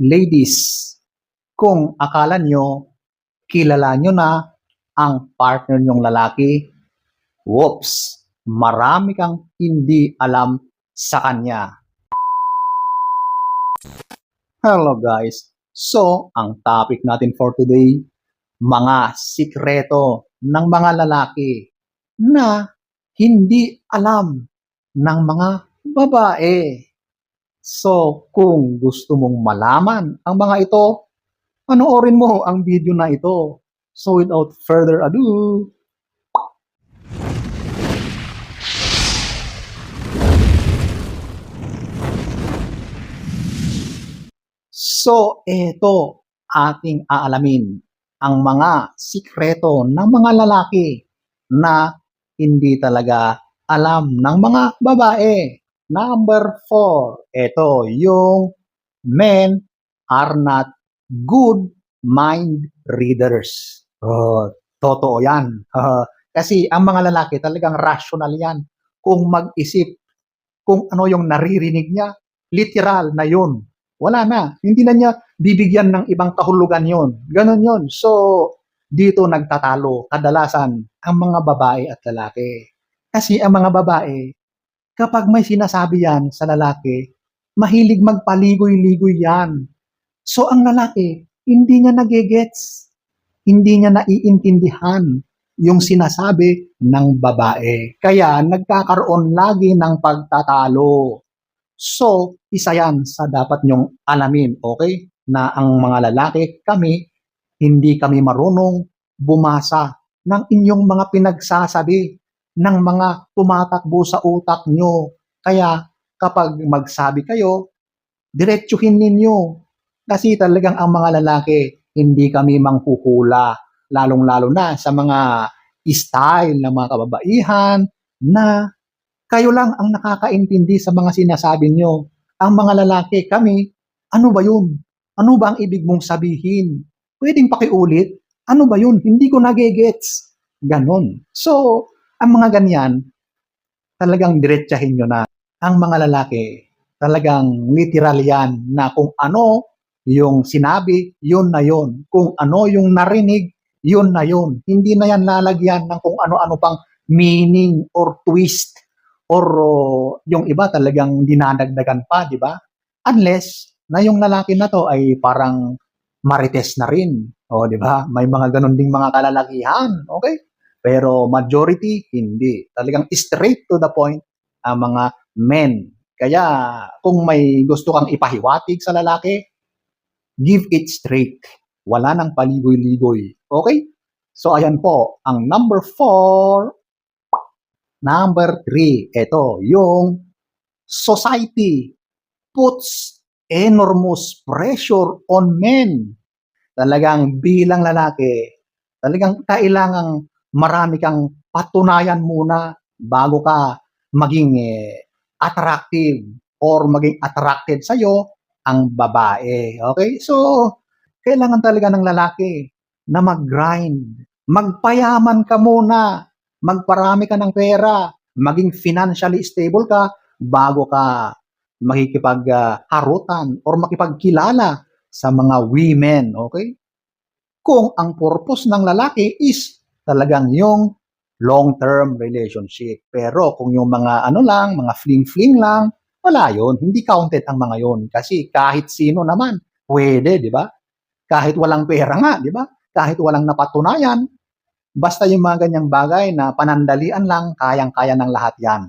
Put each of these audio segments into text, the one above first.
Ladies, kung akala nyo, kilala nyo na ang partner nyong lalaki, whoops, marami kang hindi alam sa kanya. Hello guys. So, ang topic natin for today, mga sikreto ng mga lalaki na hindi alam ng mga babae. So, kung gusto mong malaman ang mga ito, panoorin mo ang video na ito. So, without further ado, So, ito ating aalamin ang mga sikreto ng mga lalaki na hindi talaga alam ng mga babae. Number four, ito yung men are not good mind readers. Oh, totoo yan. Kasi ang mga lalaki talagang rational yan. Kung mag-isip, kung ano yung naririnig niya, literal na yun. Wala na. Hindi na niya bibigyan ng ibang kahulugan yon. Ganon yon. So, dito nagtatalo kadalasan ang mga babae at lalaki. Kasi ang mga babae, kapag may sinasabi yan sa lalaki, mahilig magpaligoy-ligoy yan. So, ang lalaki, hindi niya nagigets. Hindi niya naiintindihan yung sinasabi ng babae. Kaya nagkakaroon lagi ng pagtatalo. So, isa yan sa dapat nyong alamin, okay? Na ang mga lalaki, kami, hindi kami marunong bumasa ng inyong mga pinagsasabi, ng mga tumatakbo sa utak nyo. Kaya, kapag magsabi kayo, diretsuhin ninyo. Kasi talagang ang mga lalaki, hindi kami mangkuhula. Lalong-lalo na sa mga style ng mga kababaihan na kayo lang ang nakakaintindi sa mga sinasabi nyo. Ang mga lalaki, kami, ano ba yun? Ano ba ang ibig mong sabihin? Pwedeng pakiulit? Ano ba yun? Hindi ko nagigets. Ganon. So, ang mga ganyan, talagang diretsahin nyo na. Ang mga lalaki, talagang literal yan na kung ano yung sinabi, yun na yun. Kung ano yung narinig, yun na yun. Hindi na yan lalagyan ng kung ano-ano pang meaning or twist or uh, yung iba talagang dinadagdagan pa, di ba? Unless na yung lalaki na to ay parang marites na rin. O, di ba? May mga ganun ding mga kalalakihan. Okay? Pero majority, hindi. Talagang straight to the point ang mga men. Kaya kung may gusto kang ipahiwatig sa lalaki, give it straight. Wala nang paligoy-ligoy. Okay? So, ayan po. Ang number four, Number three, ito, yung society puts enormous pressure on men. Talagang bilang lalaki, talagang kailangang marami kang patunayan muna bago ka maging eh, attractive or maging attracted sa'yo ang babae. Okay? So, kailangan talaga ng lalaki na mag-grind. Magpayaman ka muna magparami ka ng pera, maging financially stable ka bago ka makikipagharutan or makipagkilala sa mga women, okay? Kung ang purpose ng lalaki is talagang yung long-term relationship. Pero kung yung mga ano lang, mga fling-fling lang, wala yon Hindi counted ang mga yon Kasi kahit sino naman, pwede, di ba? Kahit walang pera nga, di ba? Kahit walang napatunayan, basta yung mga ganyang bagay na panandalian lang, kayang-kaya ng lahat yan.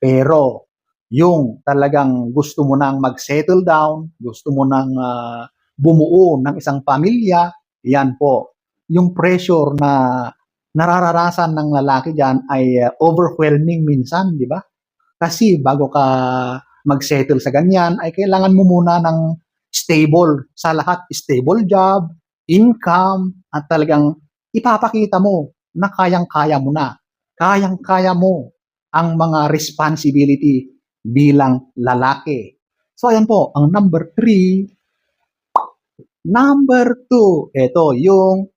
Pero yung talagang gusto mo nang mag-settle down, gusto mo nang uh, bumuo ng isang pamilya, yan po. Yung pressure na nararanasan ng lalaki diyan ay uh, overwhelming minsan, di ba? Kasi bago ka mag-settle sa ganyan, ay kailangan mo muna ng stable sa lahat, stable job, income, at talagang ipapakita mo na kayang-kaya mo na. Kayang-kaya mo ang mga responsibility bilang lalaki. So, ayan po, ang number three. Number two, ito, yung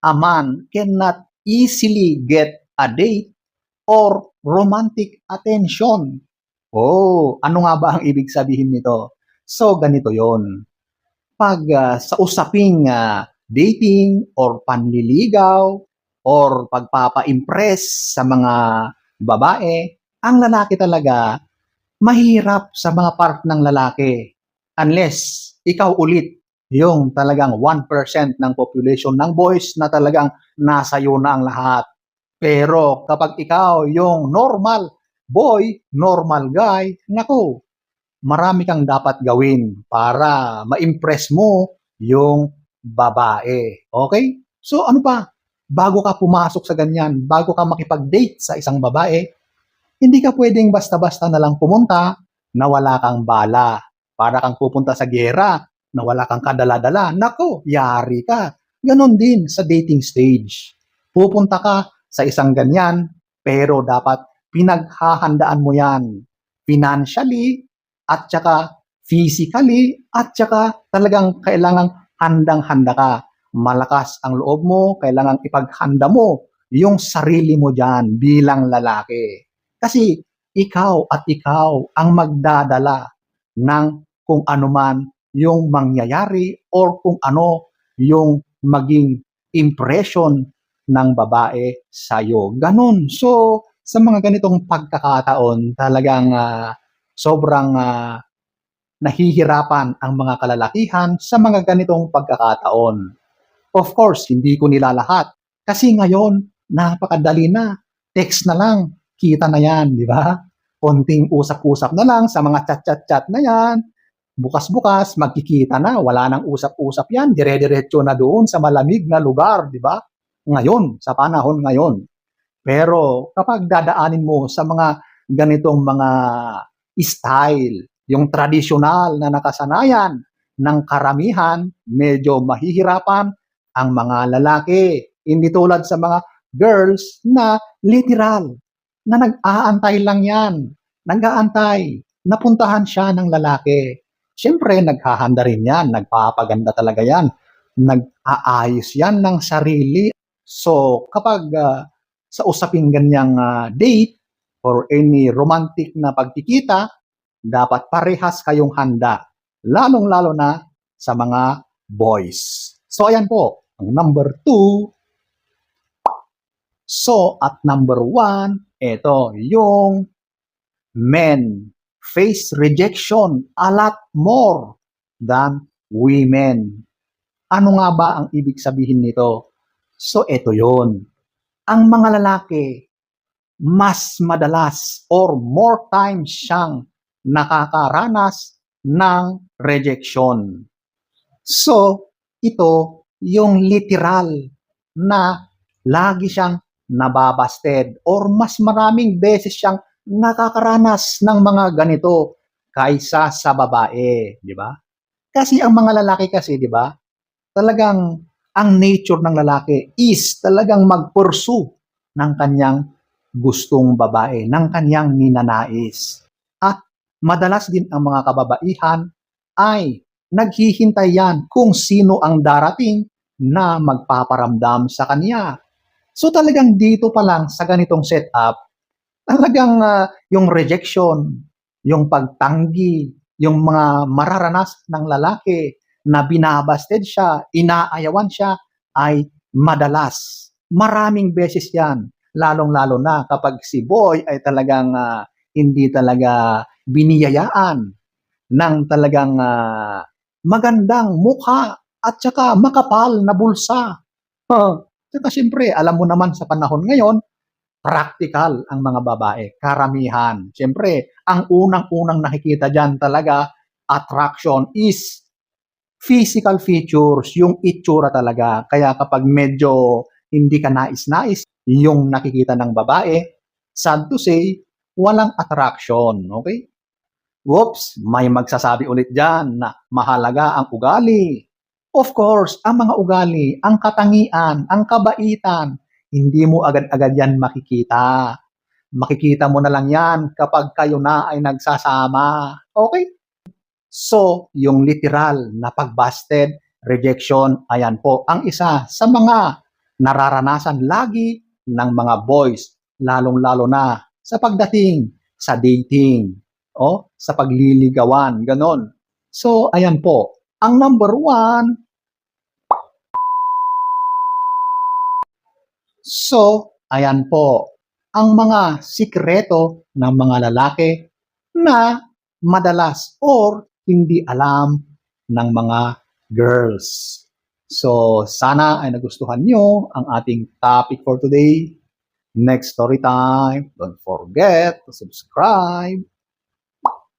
a man cannot easily get a date or romantic attention. Oh, ano nga ba ang ibig sabihin nito? So, ganito yon. pag ah, sa usaping ah, dating or panliligaw or pagpapa-impress sa mga babae, ang lalaki talaga mahirap sa mga part ng lalaki unless ikaw ulit yung talagang 1% ng population ng boys na talagang nasa iyo na ang lahat. Pero kapag ikaw yung normal boy, normal guy, naku, marami kang dapat gawin para ma-impress mo yung babae. Okay? So ano pa? Bago ka pumasok sa ganyan, bago ka makipag-date sa isang babae, hindi ka pwedeng basta-basta na lang pumunta na wala kang bala. Para kang pupunta sa gera na wala kang kadala-dala. Nako, yari ka. Ganon din sa dating stage. Pupunta ka sa isang ganyan, pero dapat pinaghahandaan mo yan financially at saka physically at saka talagang kailangang handang-handa ka. Malakas ang loob mo, kailangang ipaghanda mo yung sarili mo dyan bilang lalaki. Kasi ikaw at ikaw ang magdadala ng kung ano man yung mangyayari or kung ano yung maging impression ng babae sa'yo. Ganon. So, sa mga ganitong pagkakataon, talagang ah, sobrang ah, nahihirapan ang mga kalalakihan sa mga ganitong pagkakataon. Of course, hindi ko nila lahat. Kasi ngayon, napakadali na. Text na lang, kita na yan, di ba? Konting usap-usap na lang sa mga chat-chat-chat na yan. Bukas-bukas, magkikita na. Wala nang usap-usap yan. Dire-diretso na doon sa malamig na lugar, di ba? Ngayon, sa panahon ngayon. Pero kapag dadaanin mo sa mga ganitong mga style, yung tradisyonal na nakasanayan ng karamihan, medyo mahihirapan ang mga lalaki. Hindi tulad sa mga girls na literal, na nag-aantay lang yan. Nag-aantay. Napuntahan siya ng lalaki. Siyempre, naghahanda rin yan. Nagpapaganda talaga yan. Nag-aayos yan ng sarili. So, kapag ah, sa usaping ganyang ah, date or any romantic na pagkikita, dapat parehas kayong handa. Lalong-lalo na sa mga boys. So, ayan po. Ang number two. So, at number one, ito, yung men face rejection a lot more than women. Ano nga ba ang ibig sabihin nito? So, ito yon. Ang mga lalaki, mas madalas or more times siyang nakakaranas ng rejection. So, ito yung literal na lagi siyang nababasted or mas maraming beses siyang nakakaranas ng mga ganito kaysa sa babae, di ba? Kasi ang mga lalaki kasi, di ba? Talagang ang nature ng lalaki is talagang mag-pursue ng kanyang gustong babae, ng kanyang ninanais. At madalas din ang mga kababaihan ay naghihintay yan kung sino ang darating na magpaparamdam sa kanya. So talagang dito pa lang sa ganitong setup, talagang ah, yung rejection, yung pagtanggi, yung mga mararanas ng lalaki na binabasted siya, inaayawan siya, ay madalas. Maraming beses yan. Lalong-lalo na kapag si boy ay talagang ah, hindi talaga biniyayaan ng talagang ah, magandang mukha at saka makapal na bulsa. Huh. Saka siyempre, alam mo naman sa panahon ngayon, practical ang mga babae, karamihan. Siyempre, ang unang-unang nakikita dyan talaga, attraction is physical features, yung itsura talaga. Kaya kapag medyo hindi ka nais-nais, yung nakikita ng babae, sad to say, walang attraction. Okay? Whoops, may magsasabi ulit dyan na mahalaga ang ugali. Of course, ang mga ugali, ang katangian, ang kabaitan, hindi mo agad-agad yan makikita. Makikita mo na lang yan kapag kayo na ay nagsasama. Okay? So, yung literal na pagbasted, rejection, ayan po, ang isa sa mga nararanasan lagi ng mga boys, lalong-lalo na sa pagdating sa dating o sa pagliligawan, ganon. So, ayan po, ang number one. So, ayan po, ang mga sikreto ng mga lalaki na madalas or hindi alam ng mga girls. So, sana ay nagustuhan nyo ang ating topic for today. Next story time, don't forget to subscribe